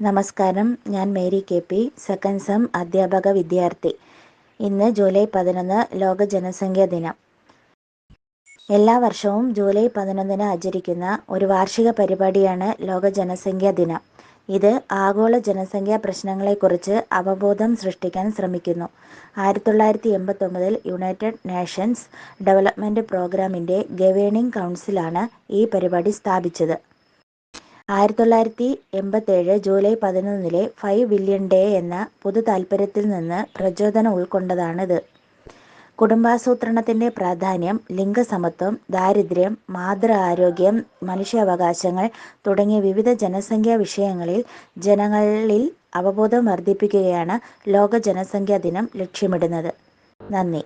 നമസ്കാരം. ഞാൻ Mary K P second sem അധ്യാപക വിദ്യാർത്ഥി. ഇന്ന് ജൂലൈ പതിനൊന്ന് ലോക ജനസംഖ്യാ ദിനം. എല്ലാ വർഷവും ജൂലൈ പതിനൊന്നിന് ആചരിക്കുന്ന ഒരു വാർഷിക പരിപാടിയാണ് ലോക ജനസംഖ്യാ ദിനം. ഇത് ആഗോള ജനസംഖ്യാ പ്രശ്നങ്ങളെക്കുറിച്ച് അവബോധം സൃഷ്ടിക്കാൻ ശ്രമിക്കുന്നു. ആയിരത്തി തൊള്ളായിരത്തി എൺപത്തൊമ്പതിൽ യുണൈറ്റഡ് നേഷൻസ് ഡെവലപ്മെന്റ് പ്രോഗ്രാമിന്റെ ഗവേണിംഗ് കൗൺസിലാണ് ഈ പരിപാടി സ്ഥാപിച്ചത്. ആയിരത്തി തൊള്ളായിരത്തി എൺപത്തേഴ് ജൂലൈ പതിനൊന്നിലെ ഫൈവ് ബില്യൺ ഡേ എന്ന പൊതു താൽപ്പര്യത്തിൽ നിന്ന് പ്രചോദനം ഉൾക്കൊണ്ടതാണിത്. കുടുംബാസൂത്രണത്തിന്റെ പ്രാധാന്യം ലിംഗസമത്വം ദാരിദ്ര്യം മാതൃ ആരോഗ്യം മനുഷ്യാവകാശങ്ങൾ തുടങ്ങിയ വിവിധ ജനസംഖ്യാ വിഷയങ്ങളിൽ ജനങ്ങളിൽ അവബോധം വർദ്ധിപ്പിക്കുകയാണ് ലോക ജനസംഖ്യാ ദിനം ലക്ഷ്യമിടുന്നത്. നന്ദി.